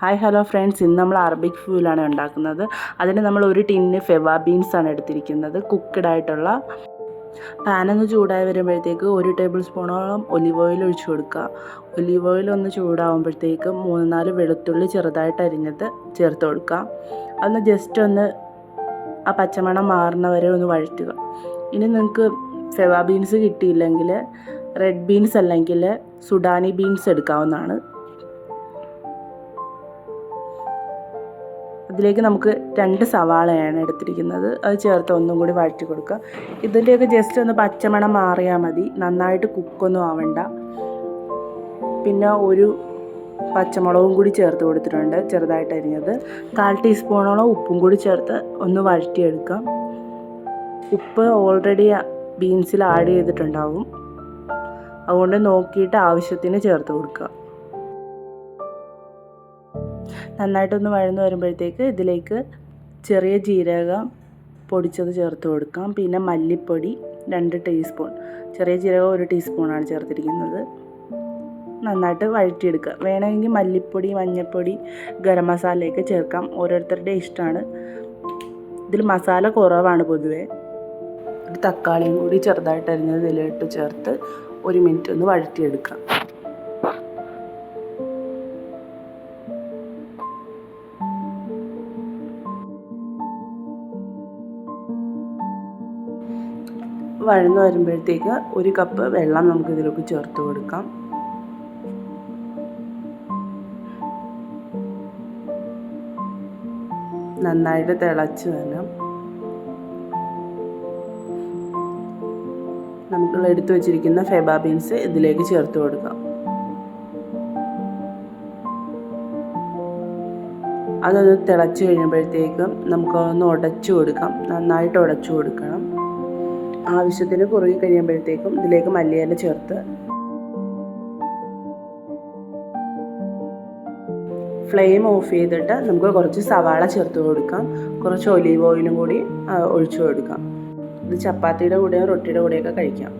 Hi hello friends ഇന്ന് നമ്മൾ Arabic ഫ്യൂലാണ് ഉണ്ടാക്കുന്നത്. അതിന് നമ്മൾ ഒരു ടിന്ന് ഫെവ ബീൻസ് ആണ് എടുത്തിരിക്കുന്നത്. കുക്ക്ഡ് ആയിട്ടുള്ള പാനൊന്ന് ചൂടായി വരുമ്പോഴത്തേക്ക് ഒരു ടേബിൾ സ്പൂണോളം ഒലിവ് ഓയിൽ ഒഴിച്ചു കൊടുക്കുക. ഒലിവ് ഓയിൽ ഒന്ന് ചൂടാവുമ്പോഴത്തേക്ക് മൂന്ന് നാല് വെളുത്തുള്ളി ചെറുതായിട്ട് അരിഞ്ഞത് ചേർത്ത് കൊടുക്കുക. അതൊന്ന് ജസ്റ്റ് ഒന്ന് ആ പച്ചമണം മാറുന്ന വരെ ഒന്ന് വഴറ്റുക. ഇനി നിങ്ങൾക്ക് ഫെവ ബീൻസ് കിട്ടിയില്ലെങ്കിൽ റെഡ് ബീൻസ് അല്ലെങ്കിൽ സുഡാനി ബീൻസ് എടുക്കാവുന്നതാണ്. ഇതിലേക്ക് നമുക്ക് രണ്ട് സവാളയാണ് എടുത്തിരിക്കുന്നത്. അത് ചേർത്ത് ഒന്നും കൂടി വഴറ്റി കൊടുക്കുക. ഇതിന്റെയൊക്കെ ജസ്റ്റ് ഒന്ന് പച്ചമണം മാറിയാൽ മതി. നന്നായിട്ട് കുക്കൊന്നും ആവണ്ട. പിന്നെ ഒരു പച്ചമുളകും കൂടി ചേർത്ത് കൊടുത്തിട്ടുണ്ട് ചെറുതായിട്ട് അരിഞ്ഞത്. കാൽ ടീസ്പൂണോളം ഉപ്പും കൂടി ചേർത്ത് ഒന്ന് വഴറ്റിയെടുക്കാം. ഉപ്പ് ഓൾറെഡി ബീൻസിൽ ആഡ് ചെയ്തിട്ടുണ്ടാവും. അതുകൊണ്ട് നോക്കിയിട്ട് ആവശ്യത്തിന് ചേർത്ത് കൊടുക്കുക. നന്നായിട്ടൊന്ന് വഴന്ന് വരുമ്പോഴത്തേക്ക് ഇതിലേക്ക് ചെറിയ ജീരകം പൊടിച്ചത് ചേർത്ത് കൊടുക്കാം. പിന്നെ മല്ലിപ്പൊടി രണ്ട് ടീസ്പൂൺ ചെറിയ ജീരകം ഒരു ടീസ്പൂണാണ് ചേർത്തിരിക്കുന്നത്. നന്നായിട്ട് വഴറ്റിയെടുക്കുക. വേണമെങ്കിൽ മല്ലിപ്പൊടി മഞ്ഞൾപ്പൊടി ഗരം മസാലയൊക്കെ ചേർക്കാം. ഓരോരുത്തരുടെ ഇഷ്ടമാണ്. ഇതിൽ മസാല കുറവാണ് പൊതുവേ. ഒരു തക്കാളിയും കൂടി ചെറുതായിട്ട് അരിഞ്ഞത് ഇതിലിട്ട് ചേർത്ത് ഒരു മിനിറ്റ് ഒന്ന് വഴറ്റിയെടുക്കാം. വഴന്ന് വരുമ്പോഴത്തേക്ക് ഒരു കപ്പ് വെള്ളം നമുക്ക് ഇതിലേക്ക് ചേർത്ത് കൊടുക്കാം. നന്നായിട്ട് തിളച്ച് വരണം. നമുക്ക് എടുത്തു വെച്ചിരിക്കുന്ന ഫെബ ബീൻസ് ഇതിലേക്ക് ചേർത്ത് കൊടുക്കാം. അതൊന്ന് തിളച്ച് കഴിയുമ്പോഴത്തേക്കും നമുക്കൊന്ന് ഉടച്ചു കൊടുക്കാം. നന്നായിട്ട് ഉടച്ചു കൊടുക്കണം. ആവശ്യത്തിന് കുറുകി കഴിയുമ്പോഴത്തേക്കും ഇതിലേക്ക് മല്ലിയില ചേർത്ത് ഫ്ലെയിം ഓഫ് ചെയ്തിട്ട് നമുക്ക് കുറച്ച് സവാള ചേർത്ത് കൊടുക്കാം. കുറച്ച് ഒലീവ് ഓയിലും കൂടി ഒഴിച്ചു കൊടുക്കാം. ഇത് ചപ്പാത്തിയുടെ കൂടെയോ റൊട്ടിയുടെ കൂടെയൊക്കെ കഴിക്കാം.